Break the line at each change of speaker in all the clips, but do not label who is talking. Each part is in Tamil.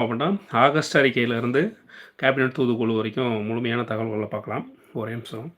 அப்படின்னா ஆகஸ்ட் அறிக்கையிலேருந்து கேபினட் தூதுக்குழு வரைக்கும் முழுமையான தகவல்களை பார்க்கலாம். ஒரே நிமிஷம்.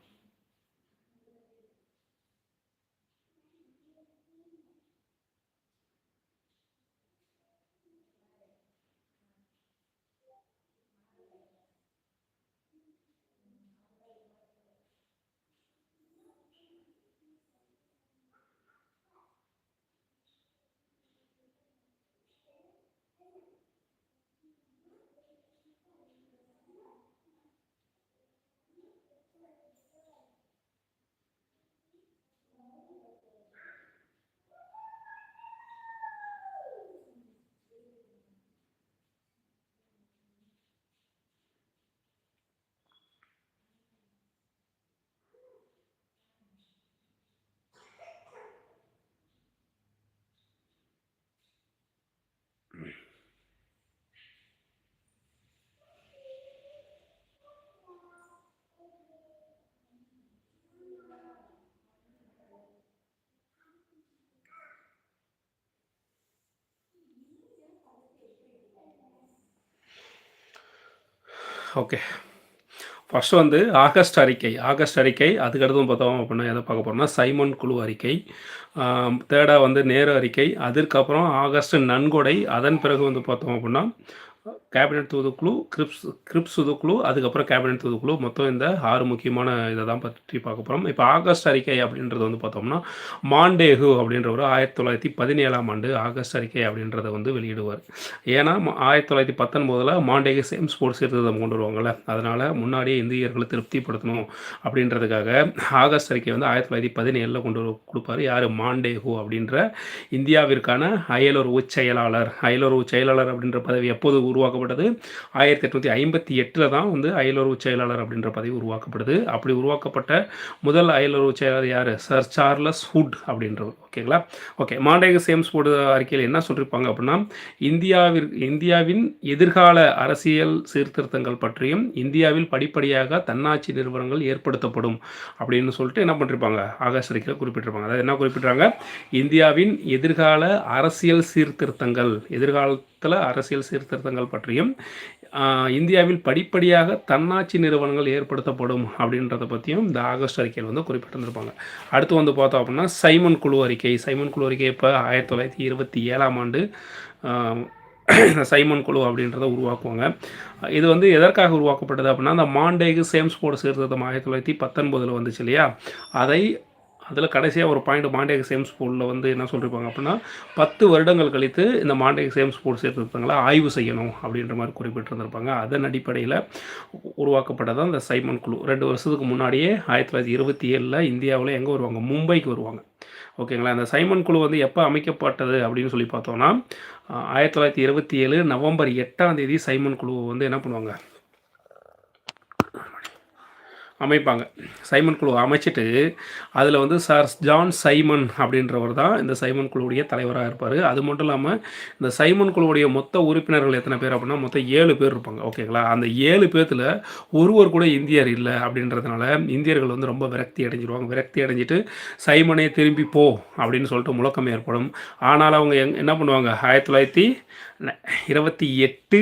ஓகே ஃபஸ்ட்டு வந்து ஆகஸ்ட் அறிக்கை. ஆகஸ்ட் அறிக்கை அதுக்கடுத்தும் பார்த்தோம் அப்படின்னா எதை பார்க்க போகிறோம்னா சைமன் குழு அறிக்கை. தேர்டாக வந்து நேரு அறிக்கை. அதுக்கப்புறம் ஆகஸ்ட் நன்கொடை அதன் பிறகு வந்து பார்த்தோம் அப்படின்னா கேபினட் தூதுக்குழு கிரிப்ஸ் கிரிப்ஸ் தூதுக்குழு அதுக்கப்புறம் கேபினட் தூதுக்குழு மொத்தம் இந்த ஆறு முக்கியமான இதை தான் பற்றி பார்க்க போகிறோம் இப்போ ஆகஸ்ட் அறிக்கை அப்படின்றது வந்து பார்த்தோம்னா மாண்டேகு அப்படின்றவர் ஆயிரத்தி தொள்ளாயிரத்தி பதினேழாம் ஆண்டு ஆகஸ்ட் அறிக்கை அப்படின்றத வந்து வெளியிடுவார். ஏன்னா ஆயிரத்தி தொள்ளாயிரத்தி பத்தொன்பதில் மாண்டேகு சேம் ஸ்போர்ட்ஸ் சீர்திருத்தம் கொண்டு வருவாங்கள்ல அதனால் முன்னாடியே இந்தியர்களை திருப்திப்படுத்தணும் அப்படின்றதுக்காக ஆகஸ்ட் அறிக்கை வந்து ஆயிரத்தி தொள்ளாயிரத்தி பதினேழில் கொண்டு கொடுப்பார். யார்? மாண்டேகு அப்படின்ற இந்தியாவிற்கான அயலுறவு செயலாளர் அயலுறவு செயலாளர் அப்படின்ற பதவி எப்போது உருவாக்கப்பட்டது. ஆயிரத்தி எட்நூற்றி ஐம்பத்தி எட்டில் தான் வந்து அயலுறவு செயலாளர் அப்படின்ற பதவி உருவாக்கப்படுது. அப்படி உருவாக்கப்பட்ட முதல் அயலுறவு செயலாளர் யார்? சர் சார்லஸ் ஹுட் அப்படின்றவர். ஓகேங்களா? ஓகே மாண்டேக சேம்ஸ் போர்டு அறிக்கையில் என்ன சொல்லியிருப்பாங்க அப்படின்னா இந்தியாவில் இந்தியாவின் எதிர்கால அரசியல் சீர்திருத்தங்கள் பற்றியும் இந்தியாவில் படிப்படியாக தன்னாட்சி நிறுவனங்கள் ஏற்படுத்தப்படும் அப்படின்னு சொல்லிட்டு என்ன பண்ணிருப்பாங்க? ஆகாஷ் அறிக்கையில் குறிப்பிட்டிருப்பாங்க. அதாவது என்ன குறிப்பிட்றாங்க? இந்தியாவின் எதிர்கால அரசியல் சீர்திருத்தங்கள் எதிர்காலத்தில் அரசியல் சீர்திருத்தங்கள் பற்றியும் இந்தியாவில் படிப்படியாக தன்னாட்சி நிறுவனங்கள் ஏற்படுத்தப்படும் அப்படின்றத பற்றியும் இந்த ஆகஸ்ட் அறிக்கையில் வந்து குறிப்பிட்டிருந்திருப்பாங்க. அடுத்து வந்து பார்த்தோம் அப்படின்னா சைமன் குழு அறிக்கை. சைமன் குழு இப்போ ஆயிரத்தி தொள்ளாயிரத்தி இருபத்தி ஏழாம் ஆண்டு சைமன் குழு அப்படின்றத உருவாக்குவாங்க. இது வந்து எதற்காக உருவாக்கப்பட்டது அப்படின்னா அந்த மாண்டேகு சேம்ஸ் போர்டு சீர்திருத்தம் ஆயிரத்தி தொள்ளாயிரத்தி பத்தொன்பதில் வந்துச்சு இல்லையா? அதை அதில் கடைசியாக ஒரு பாயிண்ட் மாண்டேக சேம் ஸ்கூலில் வந்து என்ன சொல்லியிருப்பாங்க அப்படின்னா பத்து வருடங்கள் கழித்து இந்த மாண்டேக சேம் ஸ்போர்ட் சேர்த்துருப்பாங்களா ஆய்வு செய்யணும் அப்படின்ற மாதிரி குறிப்பிட்டிருந்திருப்பாங்க. அதன் அடிப்படையில் உருவாக்கப்பட்டதான் இந்த சைமன் குழு. ரெண்டு வருஷத்துக்கு முன்னாடியே ஆயிரத்தி தொள்ளாயிரத்தி இருபத்தி ஏழில் இந்தியாவில் எங்கே வருவாங்க? மும்பைக்கு வருவாங்க. ஓகேங்களா? அந்த சைமன் குழு வந்து எப்போ அமைக்கப்பட்டது அப்படின்னு சொல்லி பார்த்தோன்னா ஆயிரத்தி தொள்ளாயிரத்தி இருபத்தி ஏழு நவம்பர் எட்டாம் தேதி சைமன் குழு வந்து என்ன பண்ணுவாங்க? அமைப்பாங்க. சைமன் குழு அமைச்சிட்டு அதில் வந்து சார் ஜான் சைமன் அப்படின்றவர் தான் இந்த சைமன் குழுவுடைய தலைவராக இருப்பார். அது மட்டும் இல்லாமல் இந்த சைமன் குழுவுடைய மொத்த உறுப்பினர்கள் எத்தனை பேர் அப்படின்னா மொத்தம் ஏழு பேர் இருப்பாங்க. ஓகேங்களா அந்த ஏழு பேர்த்தில் ஒருவர் கூட இந்தியர் இல்லை அப்படின்றதுனால இந்தியர்கள் வந்து ரொம்ப விரக்தி அடைஞ்சிருவாங்க. விரக்தி அடைஞ்சிட்டு சைமனே திரும்பி போ அப்படின்னு சொல்லிட்டு முழக்கம் ஏற்படும். ஆனால் அவங்க எங் என்ன பண்ணுவாங்க? ஆயிரத்தி தொள்ளாயிரத்தி இருபத்தி எட்டு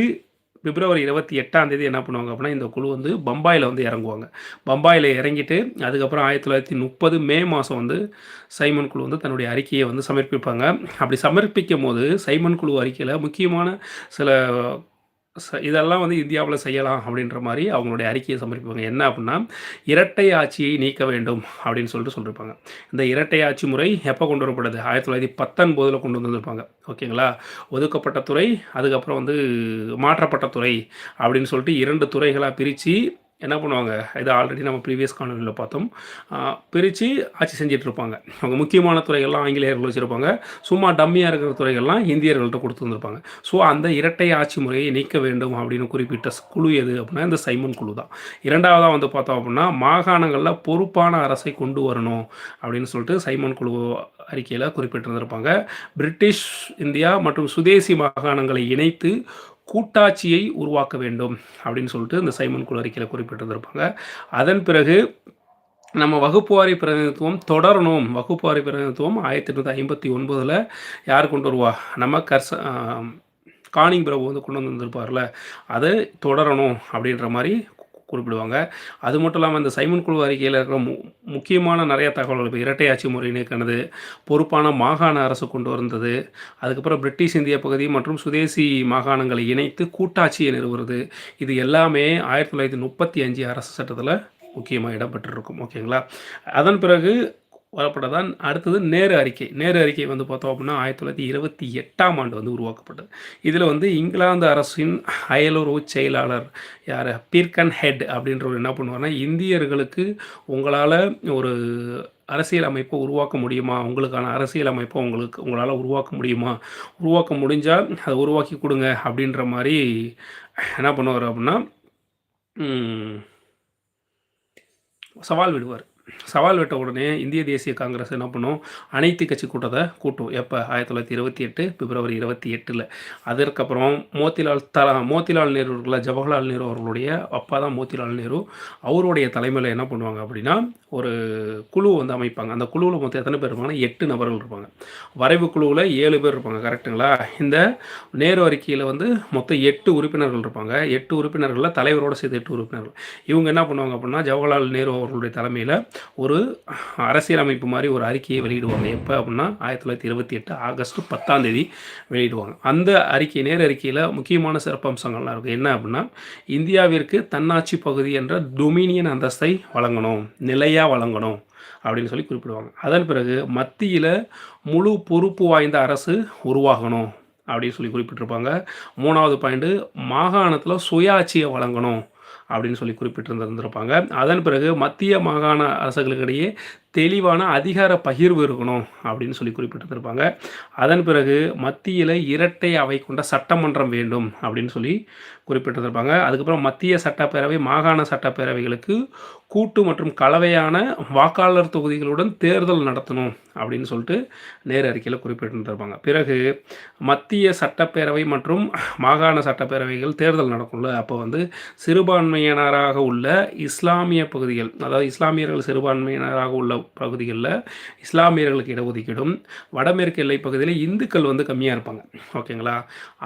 பிப்ரவரி இருபத்தி எட்டாம் தேதி என்ன பண்ணுவாங்க அப்படின்னா இந்த குழு வந்து பம்பாயில் வந்து இறங்குவாங்க. பம்பாயில் இறங்கிட்டு அதுக்கப்புறம் ஆயிரத்தி தொள்ளாயிரத்தி முப்பது மே மாதம் வந்து சைமன் குழு வந்து தன்னுடைய அறிக்கையை வந்து சமர்ப்பிப்பாங்க. அப்படி சமர்ப்பிக்கும் போது சைமன் குழு அறிக்கையில் முக்கியமான சில இதெல்லாம் வந்து இந்தியாவில் செய்யலாம் அப்படின்ற மாதிரி அவங்களுடைய அறிக்கையை சமர்ப்பிப்பாங்க. என்ன அப்படின்னா இரட்டை ஆட்சியை நீக்க வேண்டும் அப்படின்னு சொல்லிட்டு சொல்லியிருப்பாங்க இந்த இரட்டை ஆட்சி முறை எப்போ கொண்டு வரப்படுது ஆயிரத்தி தொள்ளாயிரத்தி பத்தொன்பதில் கொண்டு வந்திருப்பாங்க ஓகேங்களா ஒதுக்கப்பட்ட துறை அதுக்கப்புறம் வந்து மாற்றப்பட்ட துறை அப்படின்னு சொல்லிட்டு இரண்டு துறைகளாக பிரித்து என்ன பண்ணுவாங்க? இது ஆல்ரெடி நம்ம ப்ரீவியஸ் காணொலியில் பார்த்தோம். பிரித்து ஆட்சி செஞ்சிட்ருப்பாங்க அவங்க முக்கியமான துறைகள்லாம் ஆங்கிலேயர்கள் வச்சுருப்பாங்க. சும்மா டம்மியாக இருக்கிற துறைகள்லாம் இந்தியர்கள்ட்ட கொடுத்து வந்திருப்பாங்க. ஸோ அந்த இரட்டை ஆட்சி முறையை நீக்க வேண்டும் அப்படின்னு குறிப்பிட்ட குழு எது அப்படின்னா இந்த சைமன் குழு தான். இரண்டாவதாக வந்து பார்த்தோம் அப்படின்னா மாகாணங்களில் பொறுப்பான அரசை கொண்டு வரணும் அப்படின்னு சொல்லிட்டு சைமன் குழு அறிக்கையில் குறிப்பிட்டிருந்திருப்பாங்க. பிரிட்டிஷ் இந்தியா மற்றும் சுதேசி மாகாணங்களை இணைத்து கூட்டாட்சியை உருவாக்க வேண்டும் அப்படின்னு சொல்லிட்டு இந்த சைமன் குழு அறிக்கையில் குறிப்பிட்டிருந்திருப்பாங்க. அதன் பிறகு நம்ம வகுப்புவாரி பிரதிநிதித்துவம் தொடரணும். வகுப்புவாரி பிரதிநிதித்துவம் ஆயிரத்தி எட்நூற்றி ஐம்பத்தி ஒன்பதில் யார் கொண்டு வருவா? நம்ம கர்ச காணிங் பிரபு வந்து கொண்டு வந்திருப்பார்ல அதை தொடரணும் அப்படின்ற மாதிரி குறிப்பிடுவாங்க. அது மட்டும் இல்லாமல் இந்த சைமன் குழு அறிக்கையில் இருக்கிற மு முக்கியமான நிறைய தகவல்கள் இப்போ இரட்டை ஆட்சி முறை நீக்கினது பொறுப்பான மாகாண அரசு கொண்டு வந்தது அதுக்கப்புறம் பிரிட்டிஷ் இந்திய பகுதி மற்றும் சுதேசி மாகாணங்களை இணைத்து கூட்டாட்சியை நிறுவுறது இது எல்லாமே ஆயிரத்தி தொள்ளாயிரத்தி முப்பத்தி அஞ்சு அரசு சட்டத்தில் முக்கியமாக இடம்பெற்றிருக்கும். ஓகேங்களா? அதன் பிறகு வரப்பட்டதான் அடுத்தது நேரு அறிக்கை. நேரு அறிக்கை வந்து பார்த்தோம் அப்படின்னா ஆயிரத்தி தொள்ளாயிரத்தி இருபத்தி எட்டாம் ஆண்டு வந்து உருவாக்கப்பட்டது. இதில் வந்து இங்கிலாந்து அரசின் அயலுறவு செயலாளர் யார்? பீர்கன் ஹெட் அப்படின்றவர் என்ன பண்ணுவார்னா இந்தியர்களுக்கு உங்களால் ஒரு அரசியல் அமைப்பை உருவாக்க முடியுமா? உங்களுக்கான அரசியல் அமைப்பை உங்களுக்கு உங்களால் உருவாக்க முடியுமா? உருவாக்க முடிஞ்சால் அதை உருவாக்கி கொடுங்க அப்படின்ற மாதிரி என்ன பண்ணுவார் அப்படின்னா சவால் விடுவார். சவால் விட்ட உடனே இந்திய தேசிய காங்கிரஸ் என்ன பண்ணும்? அனைத்து கட்சி கூட்டத்தை கூட்டும். எப்போ? ஆயிரத்தி தொள்ளாயிரத்தி இருபத்தி எட்டு பிப்ரவரி இருபத்தி எட்டில். அதற்கப்புறம் மோத்திலால் த மோத்திலால் நேரு இருக்குல்ல ஜவஹர்லால் நேரு அவர்களுடைய அப்பா தான் மோத்திலால் நேரு. அவருடைய தலைமையில் என்ன பண்ணுவாங்க அப்படின்னா ஒரு குழு வந்து அமைப்பாங்க. அந்த குழுவில் மொத்தம் எத்தனை பேர் இருப்பாங்கன்னா எட்டு நபர்கள் இருப்பாங்க. வரைவு குழுவில் ஏழு பேர் இருப்பாங்க கரெக்டுங்களா இந்த நேரு அறிக்கையில் வந்து மொத்தம் எட்டு உறுப்பினர்கள் இருப்பாங்க. எட்டு உறுப்பினர்களில் தலைவரோடு சேர்த்து எட்டு உறுப்பினர்கள். இவங்க என்ன பண்ணுவாங்க அப்படின்னா ஜவஹர்லால் நேரு அவர்களுடைய தலைமையில் ஒரு அரசியலமைப்பு மாதிரி ஒரு அறிக்கையை வெளியிடுவாங்க. எப்போ அப்படின்னா ஆயிரத்தி தொள்ளாயிரத்தி இருபத்தி எட்டு ஆகஸ்ட் பத்தாம் தேதி வெளியிடுவாங்க. அந்த அறிக்கை நேர அறிக்கையில் முக்கியமான சிறப்பம்சங்கள்லாம் இருக்குது என்ன அப்படின்னா இந்தியாவிற்கு தன்னாட்சி பகுதி என்ற டொமினியன் அந்தஸ்தை வழங்கணும் நிலையாக வழங்கணும் அப்படின்னு சொல்லி குறிப்பிடுவாங்க. அதன் பிறகு மத்தியில் முழு பொறுப்பு வாய்ந்த அரசு உருவாகணும் அப்படின்னு சொல்லி குறிப்பிட்டிருப்பாங்க. மூணாவது பாயிண்ட்டு மாகாணத்தில் சுயாட்சியை வழங்கணும் அப்படின்னு சொல்லி குறிப்பிட்டிருந்திருந்திருப்பாங்க. அதன் பிறகு மத்திய மாகாண அரசுகளுக்கிடையே தெளிவான அதிகார பகிர்வு இருக்கணும் அப்படின்னு சொல்லி குறிப்பிட்டிருந்திருப்பாங்க. அதன் பிறகு மத்தியில் இரட்டை அவை கொண்ட சட்டமன்றம் வேண்டும் அப்படின்னு சொல்லி குறிப்பிட்டிருந்திருப்பாங்க. அதுக்கப்புறம் மத்திய சட்டப்பேரவை மாகாண சட்டப்பேரவைகளுக்கு கூட்டு மற்றும் கலவையான வாக்காளர் தொகுதிகளுடன் தேர்தல் நடத்தணும் அப்படின்னு சொல்லிட்டு நேர் அறிக்கையில் குறிப்பிட்டிருந்திருப்பாங்க. பிறகு மத்திய சட்டப்பேரவை மற்றும் மாகாண சட்டப்பேரவைகள் தேர்தல் நடக்கும்ல அப்போ வந்து சிறுபான்மையினராக உள்ள இஸ்லாமிய பகுதிகள் அதாவது இஸ்லாமியர்கள் சிறுபான்மையினராக உள்ள பகுதிகளில் இஸ்லாமியர்களுக்கு இடஒதுக்கீடும். வடமேற்கு எல்லை பகுதியில் இந்துக்கள் வந்து கம்மியாக இருப்பாங்க. ஓகேங்களா?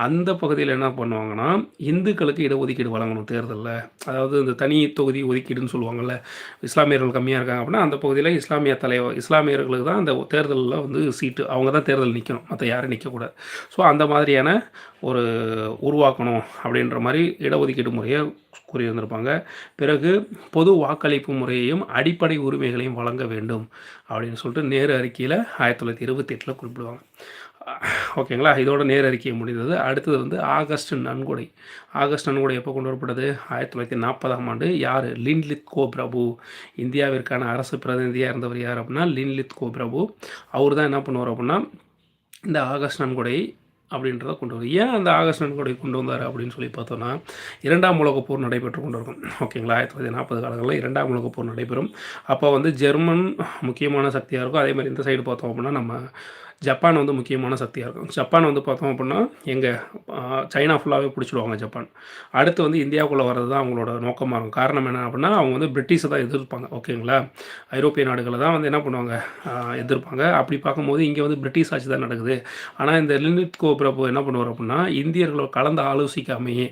அந்த பகுதியில் என்ன பண்ணுவாங்கன்னா இந்துக்களுக்கு இடஒதுக்கீடு வழங்கணும் தேர்தலில். அதாவது இந்த தனி தொகுதி ஒதுக்கீடுன்னு சொல்லுவாங்கள்ல இஸ்லாமியர்கள் கம்மியாக இருக்காங்க அப்படின்னா அந்த பகுதியில் இஸ்லாமிய தலைவர் இஸ்லாமியர்களுக்கு தான் அந்த தேர்தலில் வந்து சீட்டு அவங்க தான் தேர்தல் நிற்கணும் மற்ற யாரும் நிற்கக்கூடாது ஸோ அந்த மாதிரியான ஒரு உருவாக்கணும் அப்படின்ற மாதிரி இடஒதுக்கீடு முறையை கூறியிருந்திருப்பாங்க. பிறகு பொது வாக்களிப்பு முறையையும் அடிப்படை உரிமைகளையும் வழங்க வேண்டும் அப்படின்னு சொல்லிட்டு நேரு அறிக்கையில் ஆயிரத்தி தொள்ளாயிரத்தி இருபத்தி எட்டில் குறிப்பிடுவாங்க. ஓகேங்களா? இதோட நேர் அறிக்கையை முடிந்தது. அடுத்தது வந்து ஆகஸ்ட் நன்கொடை. ஆகஸ்ட் நன்கொடை எப்போ கொண்டு வரப்பட்டது? ஆயிரத்தி தொள்ளாயிரத்தி நாற்பதாம் ஆண்டு. யார்? லின்லித் கோ பிரபு இந்தியாவிற்கான அரசு பிரதிநிதியாக இருந்தவர் யார் அப்படின்னா லின்லித் கோ பிரபு அவர் தான் என்ன பண்ணுவார் அப்படின்னா இந்த ஆகஸ்ட் நன்கொடை அப்படின்றத கொண்டு வரும் ஏன் அந்த ஆகஸ்ட் நன்கொடை கொண்டு வந்தார் அப்படின்னு சொல்லி பார்த்தோன்னா இரண்டாம் உலகப் போர் நடைபெற்று கொண்டு இருக்கும் ஓகேங்களா? ஆயிரத்தி தொள்ளாயிரத்தி நாற்பது காலங்களில் இரண்டாம் உலகப் போர் நடைபெறும். அப்போ வந்து ஜெர்மன் முக்கியமான சக்தியாக இருக்கும் அதே மாதிரி இந்த சைடு பார்த்தோம் அப்படின்னா நம்ம ஜப்பான் வந்து முக்கியமான சக்தியாக இருக்கும். ஜப்பான் வந்து பார்த்தோம் அப்படின்னா எங்கள் சைனா ஃபுல்லாகவே பிடிச்சிடுவாங்க ஜப்பான். அடுத்து வந்து இந்தியாவுக்குள்ளே வர்றது தான் அவங்களோட நோக்கமாக இருக்கும். காரணம் என்ன அப்படின்னா அவங்க வந்து பிரிட்டிஷை தான் எதிர்ப்பாங்க ஓகேங்களா ஐரோப்பிய நாடுகளை தான் வந்து என்ன பண்ணுவாங்க எதிர்ப்பாங்க. அப்படி பார்க்கும்போது இங்கே வந்து பிரிட்டிஷ் ஆட்சி தான் நடக்குது. ஆனால் இந்த லினித் கோபிரபு என்ன பண்ணுவார் அப்படின்னா இந்தியர்களை கலந்து ஆலோசிக்காமையே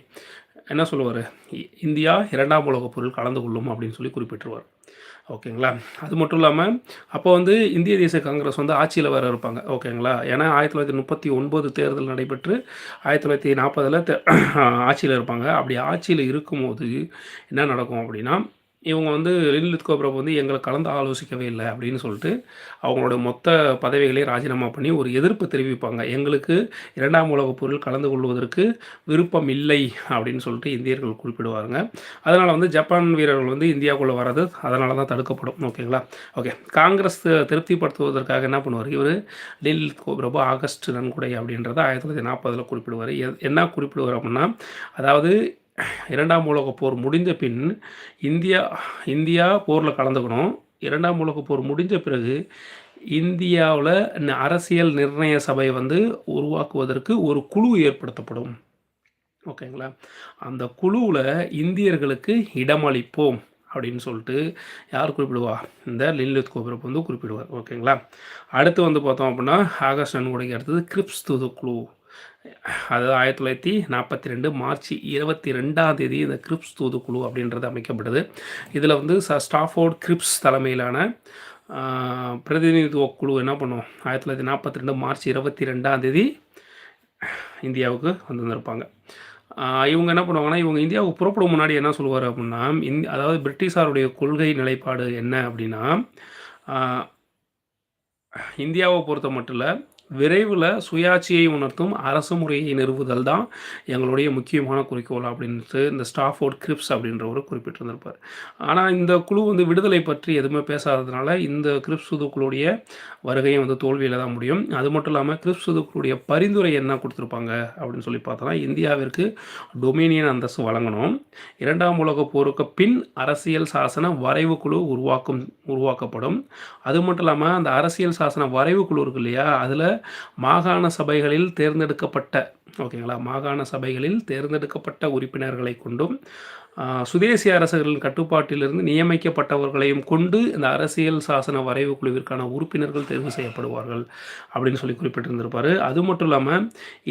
என்ன சொல்லுவார்? இந்தியா இரண்டாம் உலகப் பொருள் கலந்து கொள்ளும் அப்படின்னு சொல்லி குறிப்பிட்டுருவார். ஓகேங்களா? அது மட்டும் இல்லாமல் அப்போ வந்து இந்திய தேசிய காங்கிரஸ் வந்து ஆட்சியில் வேறு இருப்பாங்க. ஓகேங்களா? ஏன்னா ஆயிரத்தி தொள்ளாயிரத்தி முப்பத்தி ஒன்பது தேர்தல் நடைபெற்று ஆயிரத்தி தொள்ளாயிரத்தி நாற்பதில் ஆட்சியில் இருப்பாங்க. அப்படி ஆட்சியில் இருக்கும்போது என்ன நடக்கும் அப்படின்னா இவங்க வந்து லின்லித் கோப்ரப் வந்து எங்களை கலந்து ஆலோசிக்கவே இல்லை அப்படின்னு சொல்லிட்டு அவங்களோட மொத்த பதவிகளையும் ராஜினாமா பண்ணி ஒரு எதிர்ப்பு தெரிவிப்பாங்க. எங்களுக்கு இரண்டாம் உலகப் பொருள் கலந்து கொள்வதற்கு விருப்பம் இல்லை அப்படின்னு சொல்லிட்டு இந்தியர்கள் குறிப்பிடுவாங்க. அதனால் வந்து ஜப்பான் வீரர்கள் வந்து இந்தியாவுக்குள்ளே வர்றது அதனால தான் தடுக்கப்படும். ஓகேங்களா? ஓகே. காங்கிரஸ் திருப்திப்படுத்துவதற்காக என்ன பண்ணுவார்? இவர் லின்லித் கோப்ரபு ஆகஸ்ட் நன்கொடை அப்படின்றத ஆயிரத்தி தொள்ளாயிரத்தி நாற்பதில் குறிப்பிடுவார். என்ன குறிப்பிடுவார் அப்படின்னா அதாவது இரண்டாம் உலக போர் முடிந்த பின் இந்தியா இந்தியா போரில் கலந்துக்கணும். இரண்டாம் உலக போர் முடிஞ்ச பிறகு இந்தியாவில் அரசியல் நிர்ணய சபை வந்து உருவாக்குவதற்கு ஒரு குழு ஏற்படுத்தப்படும். ஓகேங்களா? அந்த குழுவில் இந்தியர்களுக்கு இடமளிப்போம் அப்படின்னு சொல்லிட்டு யார் குறிப்பிடுவா? இந்த லின்லித் கோபுரப் வந்து குறிப்பிடுவார். ஓகேங்களா? அடுத்து வந்து பார்த்தோம் அப்படின்னா ஆகஸ்ட் நன்கொடைக்கு அடுத்தது கிரிப்ஸ் துது குழு. அதாவது ஆயிரத்தி தொள்ளாயிரத்தி நாற்பத்தி ரெண்டு மார்ச் இருபத்தி ரெண்டாம் தேதி இந்த கிரிப்ஸ் தூதுக்குழு அப்படின்றது அமைக்கப்படுது. இதில் வந்து ச ஸ்டாஃபோர்ட் கிரிப்ஸ் தலைமையிலான பிரதிநிதித்துவ குழு என்ன பண்ணும்? ஆயிரத்தி தொள்ளாயிரத்தி நாற்பத்தி ரெண்டு மார்ச் இருபத்தி ரெண்டாம் தேதி இந்தியாவுக்கு வந்திருந்திருப்பாங்க. இவங்க என்ன பண்ணுவாங்கன்னா இவங்க இந்தியாவுக்கு புறப்படும் முன்னாடி என்ன சொல்லுவார் அப்படின்னா இந் அதாவது பிரிட்டிஷாருடைய கொள்கை நிலைப்பாடு என்ன அப்படின்னா இந்தியாவை பொறுத்த மட்டும் இல்லை விரைவில் சுயாட்சியை உணர்த்தும் அரசு முறையை நிறுவுதல் தான் எங்களுடைய முக்கியமான குறிக்கோள் அப்படின்ட்டு இந்த ஸ்டாஃபோர்ட் கிரிப்ஸ் அப்படின்றவர் குறிப்பிட்டிருந்திருப்பார். ஆனால் இந்த குழு வந்து விடுதலை பற்றி எதுவுமே பேசாததுனால இந்த கிரிப்ஸ் குழுடைய வருகையும் வந்து தோல்வியில் தான் முடியும். அது மட்டும் இல்லாமல் கிரிப்ஸ் குழுடைய பரிந்துரை என்ன கொடுத்துருப்பாங்க அப்படின்னு சொல்லி பார்த்தோன்னா இந்தியாவிற்கு டொமினியன் அந்தஸ்து வழங்கணும். இரண்டாம் உலக போருக்கு பின் அரசியல் சாசன வரைவு குழு உருவாக்கும் உருவாக்கப்படும். அது மட்டும் இல்லாமல் அந்த அரசியல் சாசன வரைவு குழு இருக்கு இல்லையா அதில் மாகாண சபைகளில் தேர்ந்தெடுக்கப்பட்ட ஓகேங்களா? மாகாண சபைகளில் தேர்ந்தெடுக்கப்பட்ட உறுப்பினர்களை கொண்டும் சுதேசி அரசுகளின் கட்டுப்பாட்டிலிருந்து நியமிக்கப்பட்டவர்களையும் கொண்டு இந்த அரசியல் சாசன வரைவு குழுவிற்கான உறுப்பினர்கள் தேர்வு செய்யப்படுவார்கள் அப்படின்னு சொல்லி குறிப்பிட்டிருந்திருப்பார். அது மட்டும் இல்லாமல்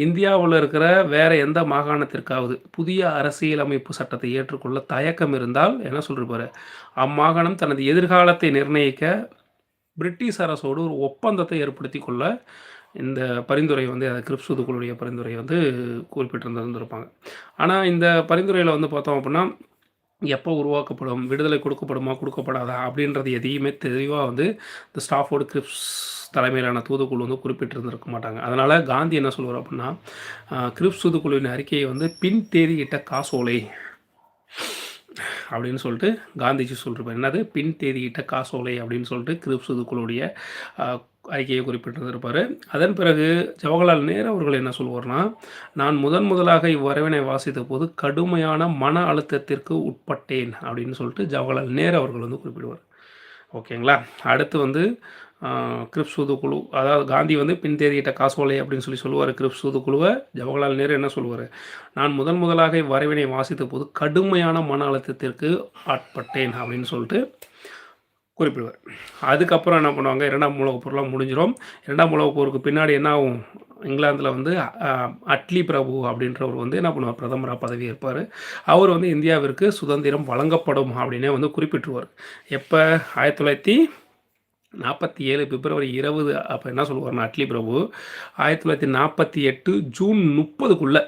இந்தியாவில் இருக்கிற வேறு எந்த மாகாணத்திற்காவது புதிய அரசியலமைப்பு சட்டத்தை ஏற்றுக்கொள்ள தயக்கம் இருந்தால் என்ன சொல்லிருப்பார்? அம்மாகாணம் தனது எதிர்காலத்தை நிர்ணயிக்க பிரிட்டிஷ் அரசோடு ஒரு ஒப்பந்தத்தை ஏற்படுத்தி கொள்ள இந்த பரிந்துரை வந்து அதை கிரிப்ஸ் உதுக்குழுடைய பரிந்துரை வந்து குறிப்பிட்டிருந்திருந்திருப்பாங்க. ஆனால் இந்த பரிந்துரையில் வந்து பார்த்தோம் அப்படின்னா எப்போ உருவாக்கப்படும் விடுதலை கொடுக்கப்படுமா கொடுக்கப்படாதா அப்படின்றது எதையுமே தெளிவாக வந்து இந்த ஸ்டாஃபோர்டு கிரிப்ஸ் தலைமையிலான தூதுக்குழு வந்து குறிப்பிட்டிருந்திருக்க மாட்டாங்க. அதனால் காந்தி என்ன சொல்லுவார் அப்படின்னா கிரிப்ஸ் தூதுக்குழுவின் அறிக்கையை வந்து பின் தேதியிட்ட காசோலை அப்படின்னு சொல்லிட்டு காந்திஜி சொல்லிருப்பார். என்னது? பின் தேதியிட்ட காசோலை அப்படின்னு சொல்லிட்டு கிரிப்ஸ் தூதுக்குழுடைய அறிக்கையை குறிப்பிட்டிருந்திருப்பார். அதன் பிறகு ஜவஹர்லால் நேரு அவர்கள் என்ன சொல்வார்னா நான் முதன் முதலாக இவ்வரவினை வாசித்த போது கடுமையான மன அழுத்தத்திற்கு உட்பட்டேன் அப்படின்னு சொல்லிட்டு ஜவஹர்லால் நேரு அவர்கள் வந்து குறிப்பிடுவார். ஓகேங்களா? அடுத்து வந்து கிரிப்ஸ் குழு அதாவது காந்தி வந்து பின்தேறியிட்ட காசோலை அப்படின்னு சொல்லி சொல்லுவார் கிரிப்ஸ் குழுவை. ஜவஹர்லால் நேரு என்ன சொல்லுவார்? நான் முதன் முதலாக இவ்வரவினை வாசித்த போது கடுமையான மன அழுத்தத்திற்கு ஆட்பட்டேன் அப்படின்னு சொல்லிட்டு குறிப்பிடுவார். அதுக்கப்புறம் என்ன பண்ணுவாங்க? இரண்டாம் உலகப் போர்லாம் முடிஞ்சிடும் இரண்டாம் உலகப் போருக்கு பின்னாடி என்ன ஆகும்? இங்கிலாந்தில் வந்து அட்லி பிரபு அப்படின்றவர் வந்து என்ன பண்ணுவார்? பிரதமராக பதவி ஏற்பார். அவர் வந்து இந்தியாவிற்கு சுதந்திரம் வழங்கப்படும் அப்படின்னே வந்து குறிப்பிட்டுருவார். எப்போ? ஆயிரத்தி தொள்ளாயிரத்தி நாற்பத்தி ஏழு பிப்ரவரி இருபது அப்போ என்ன சொல்லுவார்னா அட்லி பிரபு ஆயிரத்தி தொள்ளாயிரத்தி நாற்பத்தி எட்டு ஜூன் முப்பதுக்குள்ளே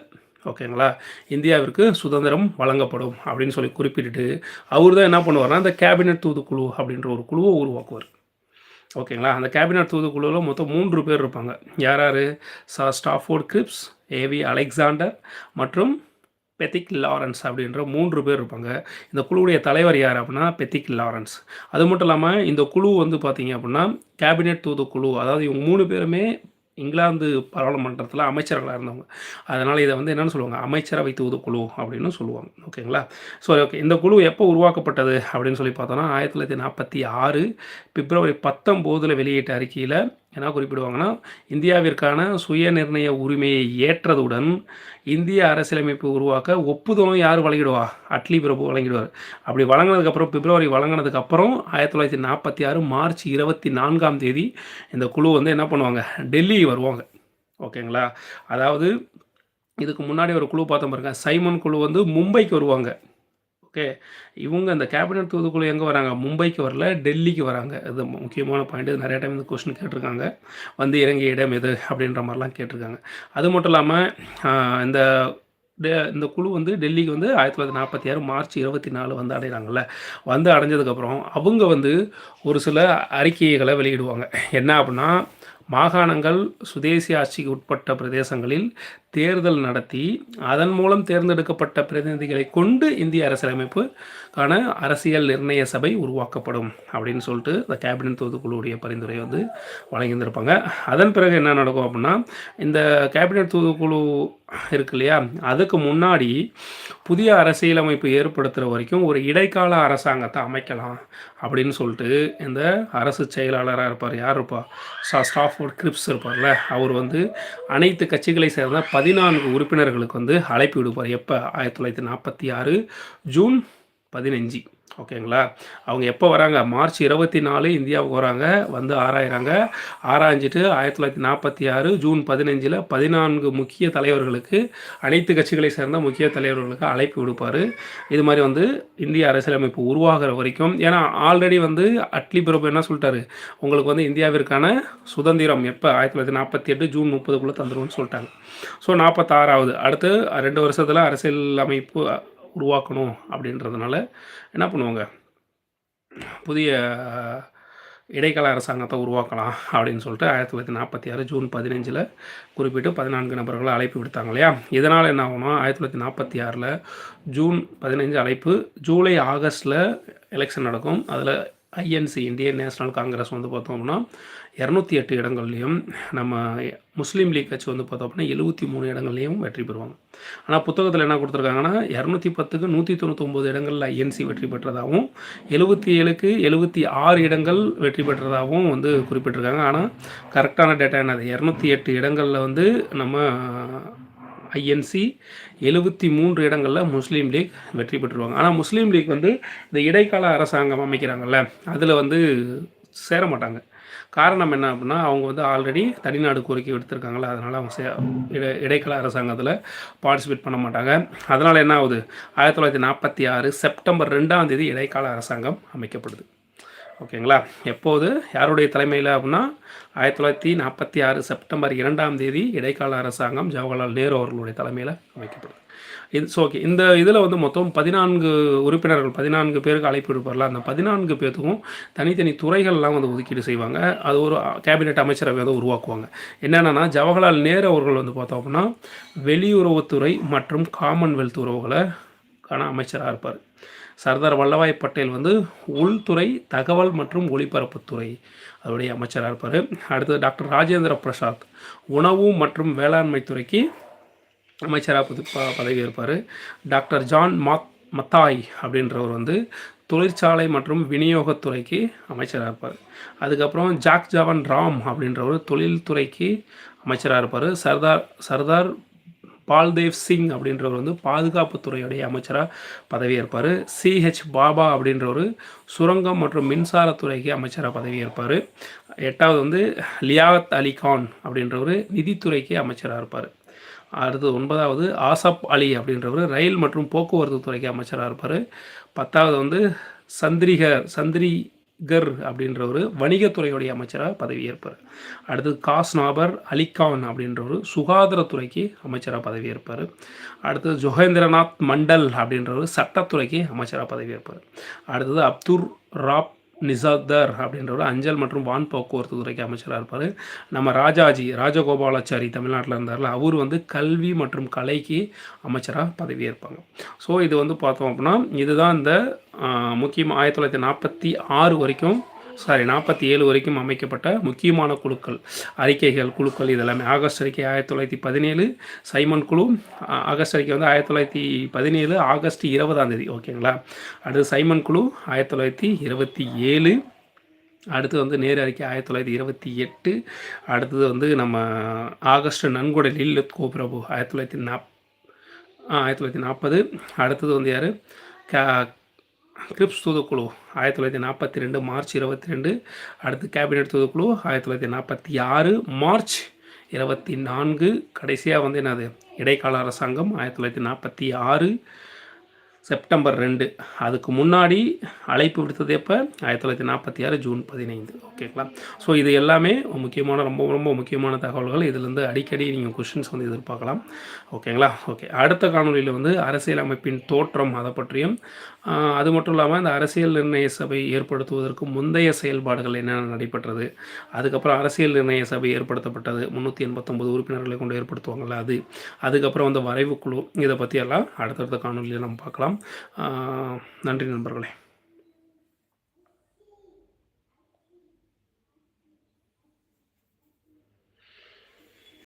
ஓகேங்களா? இந்தியாவிற்கு சுதந்திரம் வழங்கப்படும் அப்படின்னு சொல்லி குறிப்பிட்டுட்டு அவர் தான் என்ன பண்ணுவார்னா அந்த கேபினட் தூதுக்குழு அப்படின்ற ஒரு குழுவை உருவாக்குவார். ஓகேங்களா? அந்த கேபினட் தூதுக்குழுவில் மொத்தம் மூன்று பேர் இருப்பாங்க. யார் யார் sir Stafford Cripps A V Alexander மற்றும் பெத்திக் லாரன்ஸ் அப்படின்ற மூன்று பேர் இருப்பாங்க. இந்த குழுவுடைய தலைவர் யார் அப்படின்னா பெத்திக் லாரன்ஸ். அது மட்டும் இல்லாமல் இந்த குழு வந்து பார்த்திங்க அப்படின்னா கேபினெட் தூதுக்குழு அதாவது இவங்க மூணு பேருமே இங்கிலாந்து பாராளுமன்றத்தில் அமைச்சர்களாக இருந்தவங்க. அதனால் இதை வந்து என்னென்னு சொல்லுவாங்க? அமைச்சரவை தூதுக்குழு அப்படின்னு சொல்லுவாங்க. ஓகேங்களா? ஸோ ஓகே இந்த குழு எப்போ உருவாக்கப்பட்டது அப்படின்னு சொல்லி பார்த்தோன்னா ஆயிரத்தி தொள்ளாயிரத்தி நாற்பத்தி ஆறு பிப்ரவரி பத்தொம்போதில் வெளியிட்ட அறிக்கையில் என்ன குறிப்பிடுவாங்கன்னா இந்தியாவிற்கான சுய நிர்ணய உரிமையை ஏற்றதுடன் இந்திய அரசியலமைப்பு உருவாக்க ஒப்புதலும் யார் வழங்கிடுவா? அட்லி பிரபு வழங்கிடுவார். அப்படி வழங்கினதுக்கப்புறம் பிப்ரவரி வழங்கினதுக்கப்புறம் ஆயிரத்தி தொள்ளாயிரத்தி நாற்பத்தி ஆறு மார்ச் இருபத்தி நான்காம் தேதி இந்த குழு வந்து என்ன பண்ணுவாங்க? டெல்லி வருவாங்க. ஓகேங்களா? அதாவது இதுக்கு முன்னாடி ஒரு குழு பார்த்தோம் பாருங்க. சைமன் குழு வந்து மும்பைக்கு வருவாங்க. ஓகே. இவங்க அந்த கேபினட் தூதுக்குழு எங்கே வராங்க? மும்பைக்கு வரல டெல்லிக்கு வராங்க. இது முக்கியமான பாயிண்ட் இது நிறைய டைம் இந்த கொஸ்டின் கேட்டிருக்காங்க. வந்து இறங்கிய இடம் எது? அப்படின்ற மாதிரிலாம் கேட்டிருக்காங்க. அது மட்டும் இல்லாமல் இந்த இந்த குழு வந்து டெல்லிக்கு வந்து ஆயிரத்தி தொள்ளாயிரத்தி நாற்பத்தி ஆறு மார்ச் இருபத்தி நாலு வந்து அடைகிறாங்கல்ல. வந்து அடைஞ்சதுக்கப்புறம் அவங்க வந்து ஒரு சில அறிக்கைகளை வெளியிடுவாங்க. என்ன அப்படின்னா மாகாணங்கள் சுதேசி ஆட்சிக்கு உட்பட்ட பிரதேசங்களில் தேர்தல் நடத்தி அதன் மூலம் தேர்ந்தெடுக்கப்பட்ட பிரதிநிதிகளை கொண்டு இந்திய அரசியலமைப்புக்கான அரசியல் நிர்ணய சபை உருவாக்கப்படும் அப்படின்னு சொல்லிட்டு இந்த கேபினட் தூதுக்குழுவுடைய பரிந்துரை வந்து வழங்கியிருந்திருப்பாங்க. அதன் பிறகு என்ன நடக்கும் அப்படின்னா இந்த கேபினட் தூதுக்குழு இருக்கு இல்லையா? அதுக்கு முன்னாடி புதிய அரசியலமைப்பு ஏற்படுத்துகிற வரைக்கும் ஒரு இடைக்கால அரசாங்கத்தை அமைக்கலாம் அப்படின்னு சொல்லிட்டு இந்த அரசு செயலாளராக இருப்பார். யார் இருப்பா? Stafford grips இருப்பார்ல. அவர் வந்து அனைத்து கட்சிகளை சேர்ந்த பதினான்கு உறுப்பினர்களுக்கு வந்து அழைப்பு விடுப்பார். எப்போ? ஆயிரத்தி தொள்ளாயிரத்தி நாற்பத்தி ஆறு ஜூன் பதினஞ்சு. ஓகேங்களா? அவங்க எப்போ வராங்க? மார்ச் இருபத்தி நாலு இந்தியாவுக்கு வராங்க. வந்து ஆராயிறாங்க. ஆராய்ஞ்சிட்டு ஆயிரத்தி தொள்ளாயிரத்தி நாற்பத்தி ஆறு ஜூன் பதினஞ்சில் பதினான்கு முக்கிய தலைவர்களுக்கு அனைத்து கட்சிகளை சேர்ந்த முக்கிய தலைவர்களுக்கு அழைப்பு விடுப்பார். இது மாதிரி வந்து இந்திய அரசியலமைப்பு உருவாகிற வரைக்கும் ஏன்னா ஆல்ரெடி வந்து அட்லி பிரபு என்ன சொல்லிட்டாரு? உங்களுக்கு வந்து இந்தியாவிற்கான சுதந்திரம் எப்போ? ஆயிரத்தி தொள்ளாயிரத்தி நாற்பத்தி எட்டு ஜூன் முப்பதுக்குள்ளே தந்துருவோம்னு சொல்லிட்டாங்க. ஸோ நாற்பத்தாறாவது. அடுத்து ரெண்டு வருஷத்தில் அரசியல் அமைப்பு உருவாக்கணும் அப்படின்றதுனால என்ன பண்ணுவாங்க? புதிய இடைக்கால அரசாங்கத்தை உருவாக்கலாம் அப்படின்னு சொல்லிட்டு ஆயிரத்தி தொள்ளாயிரத்தி நாற்பத்தி ஆறு ஜூன் பதினஞ்சில் குறிப்பிட்டு பதினான்கு நபர்களை அழைப்பு விடுத்தாங்க இல்லையா? இதனால் என்ன ஆகும்னா ஆயிரத்தி தொள்ளாயிரத்தி நாற்பத்தி ஆறில் ஜூன் பதினஞ்சு அழைப்பு ஜூலை ஆகஸ்ட்டில் எலெக்ஷன் நடக்கும். அதில் ஐஎன்சி இந்தியன் நேஷனல் காங்கிரஸ் வந்து பார்த்தோம்னா இரநூத்தி எட்டு இடங்கள்லையும் நம்ம முஸ்லீம் லீக் கட்சி வந்து பார்த்தோம் அப்படின்னா எழுபத்தி மூணு இடங்கள்லையும் வெற்றி பெறுவாங்க. ஆனால் புத்தகத்தில் என்ன கொடுத்துருக்காங்கன்னா இரநூத்தி பத்துக்கு நூற்றி தொண்ணூத்தொம்பது இடங்களில் ஐஎன்சி வெற்றி பெற்றதாகவும் எழுபத்தி ஏழுக்கு எழுபத்தி ஆறு இடங்கள் வெற்றி பெற்றதாகவும் வந்து குறிப்பிட்டிருக்காங்க. ஆனால் கரெக்டான டேட்டா என்னது? இரநூத்தி எட்டு இடங்களில் வந்து நம்ம ஐஎன்சி எழுபத்தி மூன்று இடங்களில் முஸ்லீம் லீக் வெற்றி பெற்றுருவாங்க. ஆனால் முஸ்லீம் லீக் வந்து இந்த இடைக்கால அரசாங்கம் அமைக்கிறாங்கல்ல அதில் வந்து சேர மாட்டாங்க. காரணம் என்ன அப்படின்னா அவங்க வந்து ஆல்ரெடி தனிநாடு கோரிக்கை எடுத்திருக்காங்களா அதனால் அவங்க சே இடை இடைக்கால அரசாங்கத்தில் பார்ட்டிசிபேட் பண்ண மாட்டாங்க. அதனால் என்ன ஆகுது? ஆயிரத்தி தொள்ளாயிரத்தி நாற்பத்தி ஆறு செப்டம்பர் ரெண்டாம் தேதி இடைக்கால அரசாங்கம் அமைக்கப்படுது. ஓகேங்களா? எப்போது? யாருடைய தலைமையில் அப்படின்னா ஆயிரத்தி தொள்ளாயிரத்தி நாற்பத்தி ஆறு செப்டம்பர் இரண்டாம் தேதி இடைக்கால அரசாங்கம் ஜவஹர்லால் நேரு அவர்களுடைய தலைமையில் அமைக்கப்படுது. இது ஸோ ஓகே இந்த இதில் வந்து மொத்தம் பதினான்கு உறுப்பினர்கள் பதினான்கு பேருக்கு அழைப்பு விடுப்பார்ல. அந்த பதினான்கு பேர்த்துக்கும் தனித்தனி துறைகள்லாம் வந்து ஒதுக்கீடு செய்வாங்க. அது ஒரு கேபினெட் அமைச்சரவை வந்து உருவாக்குவாங்க. என்னென்னா ஜவஹர்லால் நேரு அவர்கள் வந்து பார்த்தோம் அப்படின்னா வெளியுறவுத்துறை மற்றும் காமன்வெல்த் உறவுகளை அமைச்சராக இருப்பார். சர்தார் வல்லபாய் பட்டேல் வந்து உள்துறை தகவல் மற்றும் ஒளிபரப்புத்துறை அதோடைய அமைச்சராக இருப்பார். அடுத்தது டாக்டர் ராஜேந்திர பிரசாத் உணவு மற்றும் வேளாண்மை துறைக்கு அமைச்சராக புது பதவி இருப்பார் டாக்டர் ஜான் மாத் மத்தாய் அப்படின்றவர் வந்து தொழிற்சாலை மற்றும் விநியோகத்துறைக்கு அமைச்சராக இருப்பார். அதுக்கப்புறம் ஜாக் ஜவன் ராம் அப்படின்றவர் தொழில்துறைக்கு அமைச்சராக இருப்பார். சர்தார் சர்தார் பால்தேவ் சிங் அப்படின்றவர் வந்து பாதுகாப்புத்துறையுடைய அமைச்சராக பதவியேற்பார். சிஹெச் பாபா அப்படின்றவர் சுரங்கம் மற்றும் மின்சாரத்துறைக்கு அமைச்சராக பதவியேற்பார். எட்டாவது வந்து லியாவத் அலி கான் அப்படின்றவர் நிதித்துறைக்கு அமைச்சராக இருப்பார். அடுத்து ஒன்பதாவது ஆசப் அலி அப்படின்றவர் ரயில் மற்றும் போக்குவரத்து துறைக்கு அமைச்சராக இருப்பார். பத்தாவது வந்து சந்திரிகர் சந்திரி கர் அப்படின்ற ஒரு வணிகத்துறையுடைய அமைச்சராக பதவியேற்பார். அடுத்து காஸ்நாபர் அலிகான் அப்படின்றவர் சுகாதாரத்துறைக்கு அமைச்சராக பதவியேற்பார். அடுத்தது ஜொகேந்திரநாத் மண்டல் அப்படின்றவர் சட்டத்துறைக்கு அமைச்சராக பதவியேற்பார். அடுத்தது அப்துர் ராப் நிசாதர் அப்படின்றவர் அஞ்சல் மற்றும் வான் போக்குவரத்து துறைக்கு அமைச்சராக இருப்பார். நம்ம ராஜாஜி ராஜகோபாலாச்சாரி தமிழ்நாட்டில் இருந்தார்ல அவர் வந்து கல்வி மற்றும் கலைக்கு அமைச்சராக பதவியேற்பாங்க. ஸோ இது வந்து பார்த்தோம் அப்படின்னா இதுதான் இந்த முக்கியமாக ஆயிரத்தி தொள்ளாயிரத்தி நாற்பத்தி ஆறு வரைக்கும் சாரி நாற்பத்தி ஏழு வரைக்கும் அமைக்கப்பட்ட முக்கியமான குழுக்கள் அறிக்கைகள் குழுக்கள் இதெல்லாமே. ஆகஸ்ட் அறிக்கை ஆயிரத்தி தொள்ளாயிரத்தி பதினேழு சைமன் குழு ஆகஸ்ட் அறிக்கை வந்து ஆயிரத்தி தொள்ளாயிரத்தி பதினேழு ஆகஸ்ட் இருபதாம் தேதி. ஓகேங்களா? அடுத்து சைமன் குழு ஆயிரத்தி தொள்ளாயிரத்தி இருபத்தி ஏழு. அடுத்து வந்து நேரு அறிக்கை ஆயிரத்தி தொள்ளாயிரத்தி இருபத்தி எட்டு. அடுத்தது வந்து நம்ம ஆகஸ்ட் நன்கொடை லில்லத் கோபிரபு ஆயிரத்தி தொள்ளாயிரத்தி நாப் ஆயிரத்தி தொள்ளாயிரத்தி நாற்பது. அடுத்தது வந்து யார்? கிரிப்ஸ் தூதுக்குழு ஆயிரத்தி தொள்ளாயிரத்தி நாற்பத்தி ரெண்டு மார்ச் இருபத்தி ரெண்டு. அடுத்து கேபினெட் தூதுக்குழு ஆயிரத்தி தொள்ளாயிரத்தி நாற்பத்தி ஆறு மார்ச் இருபத்தி நான்கு. கடைசியாக வந்து என்னது? இடைக்கால அரசாங்கம் ஆயிரத்தி தொள்ளாயிரத்தி நாற்பத்தி ஆறு. செப்டம்பர் ரெண்டு. அதுக்கு முன்னாடி அழைப்பு விடுத்தது எப்போ? ஆயிரத்தி தொள்ளாயிரத்தி நாற்பத்தி ஆறு ஜூன் பதினைந்து. ஓகேங்களா? ஸோ இது எல்லாமே முக்கியமான ரொம்ப ரொம்ப முக்கியமான தகவல்கள். இதுலேருந்து அடிக்கடி நீங்கள் கொஷின்ஸ் வந்து எதிர்பார்க்கலாம். ஓகேங்களா? ஓகே. அடுத்த காணொலியில் வந்து அரசியல் அமைப்பின் தோற்றம் அதை பற்றியும் அது மட்டும் இல்லாமல் இந்த அரசியல் நிர்ணய சபை ஏற்படுத்துவதற்கு முந்தைய செயல்பாடுகள் என்னென்ன நடைபெற்றது அதுக்கப்புறம் அரசியல் நிர்ணய சபை ஏற்படுத்தப்பட்டது முந்நூற்றி எண்பத்தொம்பது உறுப்பினர்களை கொண்டு ஏற்படுத்துவாங்கள்ல அது அதுக்கப்புறம் வந்து வரைவு குழு இதை பற்றியெல்லாம் அடுத்தடுத்த காணொலியில் நம்ம பார்க்கலாம். நன்றி நண்பர்களே.